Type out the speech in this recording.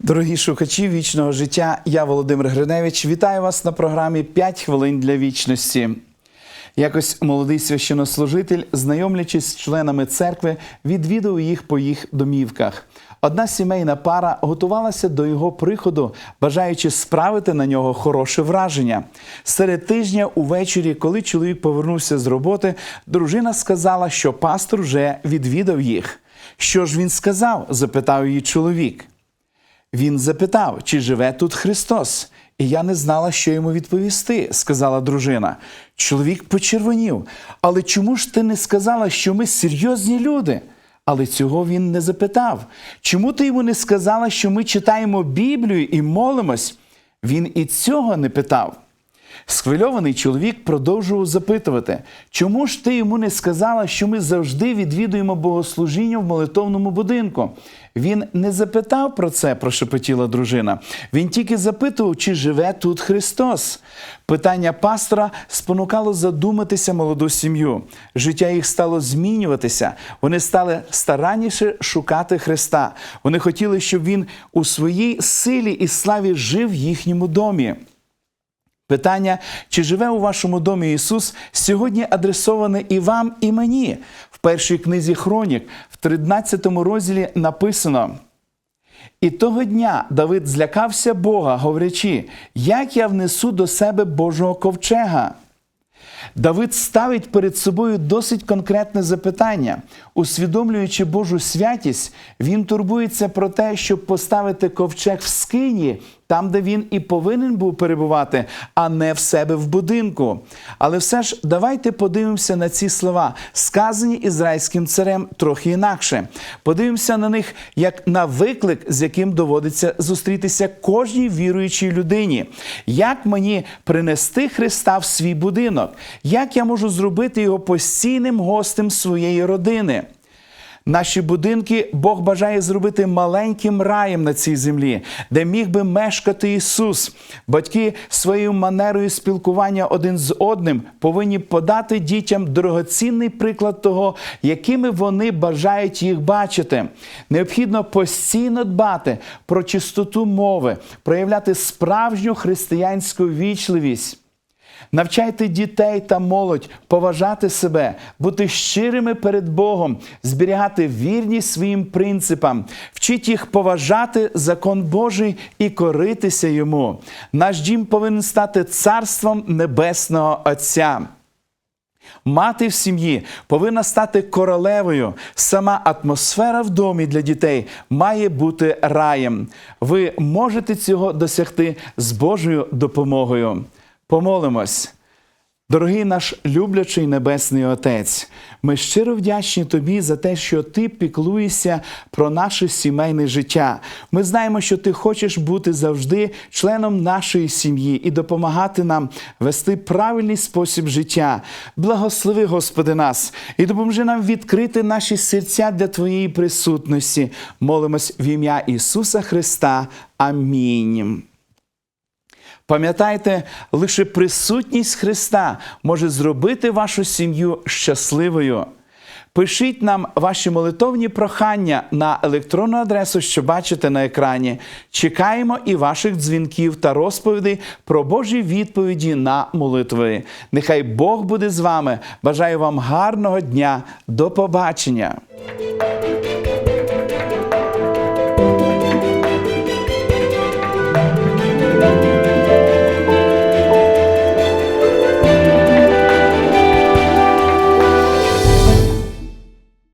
Дорогі шукачі вічного життя, я Володимир Гриневич. Вітаю вас на програмі «5 хвилин для вічності. Якось молодий священнослужитель, знайомлячись з членами церкви, відвідав їх по їх домівках. Одна сімейна пара готувалася до його приходу, бажаючи справити на нього хороше враження. Серед тижня увечері, коли чоловік повернувся з роботи, дружина сказала, що пастор вже відвідав їх. Що ж він сказав? запитав її чоловік. Він запитав, чи живе тут Христос. І я не знала, що йому відповісти, сказала дружина. Чоловік почервонів. Але чому ж ти не сказала, що ми серйозні люди? Але цього він не запитав. Чому ти йому не сказала, що ми читаємо Біблію і молимось? Він і цього не питав. Схвильований чоловік продовжував запитувати, чому ж ти йому не сказала, що ми завжди відвідуємо богослужіння в молитовному будинку? Він не запитав про це, прошепотіла дружина. Він тільки запитував, чи живе тут Христос. Питання пастора спонукало задуматися молоду сім'ю. Життя їх стало змінюватися. Вони стали старанніше шукати Христа. Вони хотіли, щоб він у своїй силі і славі жив в їхньому домі. Питання, чи живе у вашому домі Ісус, сьогодні адресоване і вам, і мені. В першій книзі Хронік, в 13 розділі написано. І того дня Давид злякався Бога, говорячи, як я внесу до себе Божого ковчега. Давид ставить перед собою досить конкретне запитання. Усвідомлюючи Божу святість, він турбується про те, щоб поставити ковчег в скині, там, де він і повинен був перебувати, а не в себе в будинку. Але все ж давайте подивимося на ці слова, сказані ізраїльським царем трохи інакше. Подивимося на них як на виклик, з яким доводиться зустрітися кожній віруючій людині. Як мені принести Христа в свій будинок? Як я можу зробити його постійним гостем своєї родини? Наші будинки Бог бажає зробити маленьким раєм на цій землі, де міг би мешкати Ісус. Батьки своєю манерою спілкування один з одним повинні подати дітям дорогоцінний приклад того, якими вони бажають їх бачити. Необхідно постійно дбати про чистоту мови, проявляти справжню християнську вічливість. Навчайте дітей та молодь поважати себе, бути щирими перед Богом, зберігати вірність своїм принципам, вчіть їх поважати закон Божий і коритися йому. Наш дім повинен стати царством Небесного Отця. Мати в сім'ї повинна стати королевою. Сама атмосфера в домі для дітей має бути раєм. Ви можете цього досягти з Божою допомогою. Помолимось. Дорогий наш люблячий Небесний Отець, ми щиро вдячні Тобі за те, що Ти піклуєшся про наше сімейне життя. Ми знаємо, що Ти хочеш бути завжди членом нашої сім'ї і допомагати нам вести правильний спосіб життя. Благослови, Господи, нас і допоможи нам відкрити наші серця для Твоєї присутності. Молимось в ім'я Ісуса Христа. Амінь. Пам'ятайте, лише присутність Христа може зробити вашу сім'ю щасливою. Пишіть нам ваші молитовні прохання на електронну адресу, що бачите на екрані. Чекаємо і ваших дзвінків та розповідей про Божі відповіді на молитви. Нехай Бог буде з вами. Бажаю вам гарного дня. До побачення!